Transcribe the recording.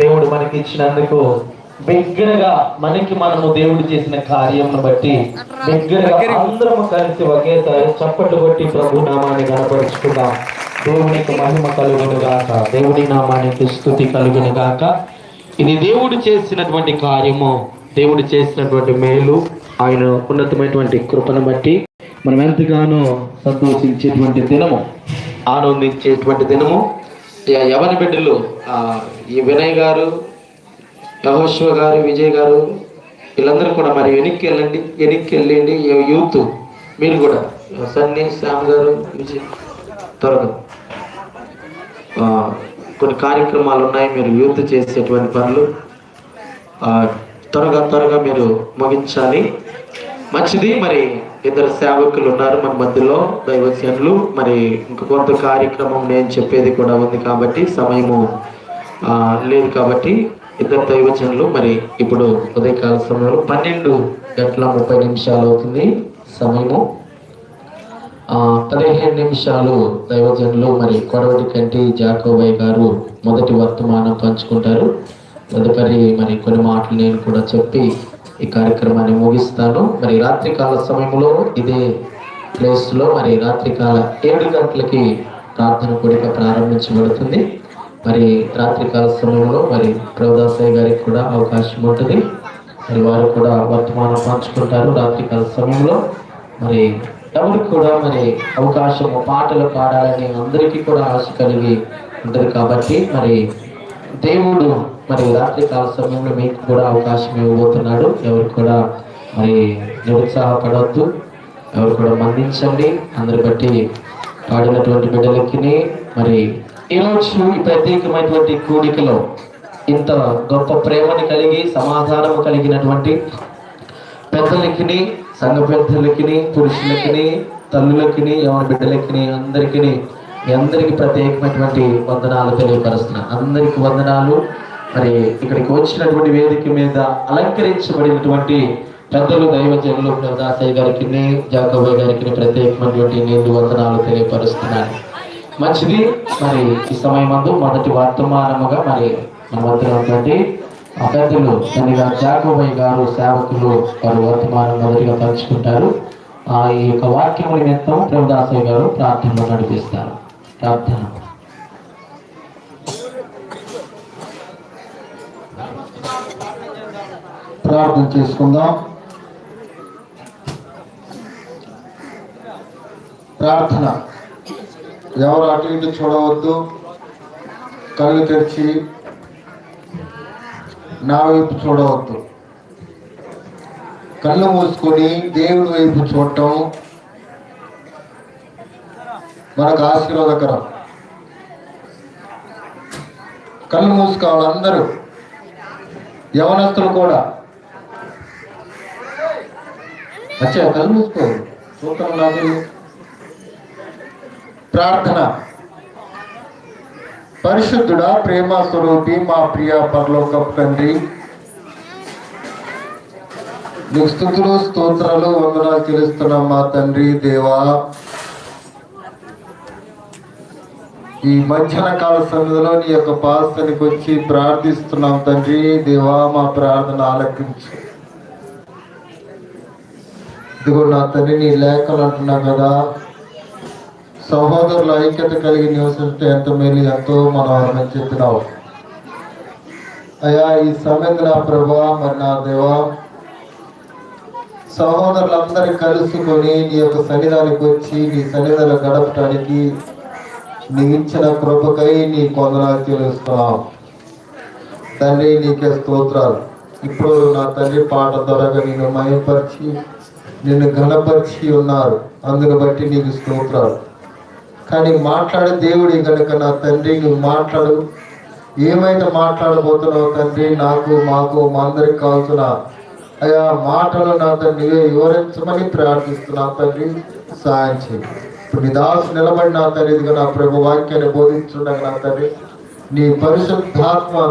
దేవుడు మనకి ఇచ్చినందుకు బిగ్గరగా మనకి మనము దేవుడు చేసిన కార్యమును బట్టి బిగ్గరగా అందరము కలిసి ఒకేసారి చప్పట్లు కొట్టి ప్రభు నామాన్ని కనపరుచుకుందాం. దేవునికి మహిమ కలుగును గాక దేవుడి నామానికి స్థుతి కలుగును గాక ఇది దేవుడు చేసినటువంటి కార్యము. దేవుడు చేసినటువంటి మేలు. ఆయన ఉన్నతమైనటువంటి కృపను బట్టి మనం ఎంతగానో సంతోషించేటువంటి దినము. ఆనందించేటువంటి దినము. యవన బిడ్డలు ఈ వినయ్ గారు యహోశ్వ గారు విజయ్ గారు వీళ్ళందరూ కూడా మరి వెనక్కి వెళ్ళండి వెనక్కి వెళ్ళండి యూత్ మీరు కూడా. సన్నీ శ్యామ్ గారు విజయ్ త్వరగా. కొన్ని కార్యక్రమాలు ఉన్నాయి మీరు యూత్ చేసేటువంటి పనులు. త్వరగా త్వరగా మీరు ముగించాలి. మంచిది మరి ఇద్దరు సేవకులు ఉన్నారు మన మధ్యలో దైవజనులు. మరి ఇంక కొంత కార్యక్రమం నేను చెప్పేది కూడా ఉంది కాబట్టి సమయము లేదు కాబట్టి ఇద్దరు దైవజనులు. మరి ఇప్పుడు ఉదయకాల సమయంలో పన్నెండు గంటల ముప్పై నిమిషాలు అవుతుంది సమయము. పదిహేను నిమిషాలు దైవజనులు మరి కొడవటి కంటి జాకోబయ్య గారు మొదటి వర్తమానం పంచుకుంటారు. తదుపరి మరి కొన్ని మాటలు నేను కూడా చెప్పి ఈ కార్యక్రమాన్ని ముగిస్తాను. మరి రాత్రికాల సమయంలో ఇదే ప్లేస్లో మరి రాత్రికాల ఏడు గంటలకి ప్రార్థన కూడిక ప్రారంభించబడుతుంది. మరి రాత్రికాల సమయంలో మరి ప్రభుదాసయ్య గారికి కూడా అవకాశం ఉంటుంది. మరి వారు కూడా వర్తమానం పంచుకుంటారు రాత్రికాల సమయంలో. మరి ఎవరికి కూడా మరి అవకాశం పాటలు పాడాలని అందరికీ కూడా ఆశ కలిగి ఉంటుంది కాబట్టి మరి దేవుడు మరి రాత్రి కాల సమయంలో మీకు కూడా అవకాశం ఇవ్వబోతున్నాడు. ఎవరు కూడా మరి నిరుత్సాహపడవద్దు ఎవరు కూడా మందించండి అందరి బట్టి పాడినటువంటి బిడ్డలకి మరి ఈరోజు ఈ ప్రత్యేకమైనటువంటి కూడికలో ఇంత గొప్ప ప్రేమని కలిగి సమాధానము కలిగినటువంటి పెద్దలకిని సంఘ పెద్దలకిని పురుషులకి తల్లులకిని ఎవరి బిడ్డలకి అందరికీ మీ అందరికి ప్రత్యేకమైనటువంటి వందనాలు తెలియపరుస్తున్నా అందరికి వందనాలు. మరి ఇక్కడికి వచ్చినటువంటి వేదిక మీద అలంకరించబడినటువంటి పెద్దలు దైవజనులు దాసయ్య గారికి జాకబాయ్ గారికి ప్రత్యేకమైనటువంటి నేను వందనాలు తెలియపరుస్తున్నాను. మంచిది. మరి ఈ సమయమందు మొదటి వర్తమానముగా మరి మన మధ్య ఆ పెద్దలు తనగా జాకబాయ్ గారు సేవకులు వారు వర్తమానం మొదటిగా పంచుకుంటారు. ఆ ఈ యొక్క వాక్యముల నిమిత్తం ప్రభుదాసయ్య గారు ప్రార్థనలో నడిపిస్తారు. ప్రార్థన. ప్రార్థన చేసుకుందాం. ప్రార్థన. ఎవరు అటు ఇటు చూడవద్దు. కళ్ళు తెరిచి నా వైపు చూడవద్దు. కళ్ళు మూసుకొని దేవుడి వైపు చూడటం మనకు ఆశీర్వాదకరం. కళ్ళు మూసుకోవాలి అందరూ. యవనస్తులు కూడా. అచ్చా కళ్ళు మూసుకో. సూత్రం నాకు ప్రార్థన. పరిశుద్ధుడా ప్రేమ స్వరూపి మా ప్రియ పరలోకపు తండ్రి. నీకు స్థుతులు స్తోత్రాలు వందనాలు తెలుస్తున్నాం మా తండ్రి దేవా. ఈ మధ్యాహ్న కాల సమయంలో నీ యొక్క పాస్తనికి వచ్చి ప్రార్థిస్తున్నాం తండ్రి. దేవా మా ప్రార్థన ఆలకించు. ఇదిగో నా తండ్రి నీ లేఖలు అంటున్నా కదా. సహోదరుల ఐక్యత కలిగి నివసిస్తే ఎంత మేలు ఎంతో మనం చెప్పినావు అయ్యా ఈ సమయం నా ప్రభా మరి నా దేవా. సహోదరులందరూ కలుసుకొని నీ యొక్క సన్నిధానికి వచ్చి నీ సన్నిధానం గడపటానికి నీ కృపకై నీ కొందనాలు తెలుస్తున్నాం తండ్రి నీకే స్తోత్రాలు. ఇప్పుడు నా తండ్రి పాట ద్వారా నిన్ను మయపరిచి నిన్ను ఘనపరిచి ఉన్నారు. అందును బట్టి నీకు స్తోత్రాలు. కానీ మాట్లాడే దేవుడి కనుక నా తండ్రి నువ్వు మాట్లాడు. ఏమైతే మాట్లాడబోతున్నావు తండ్రి నాకు మాకు మా అందరికి కావాల్సిన అయా మాటలు నా తండ్రి వివరించమని ప్రార్థిస్తున్నా తండ్రి సాయం చేయండి ఇప్పుడు నీ దాసు నిలబడిన తండ్రి ఇదిగో నా ప్రభు వాక్యాన్ని బోధించుండగా నా తండ్రి నీ పరిశుద్ధాత్మ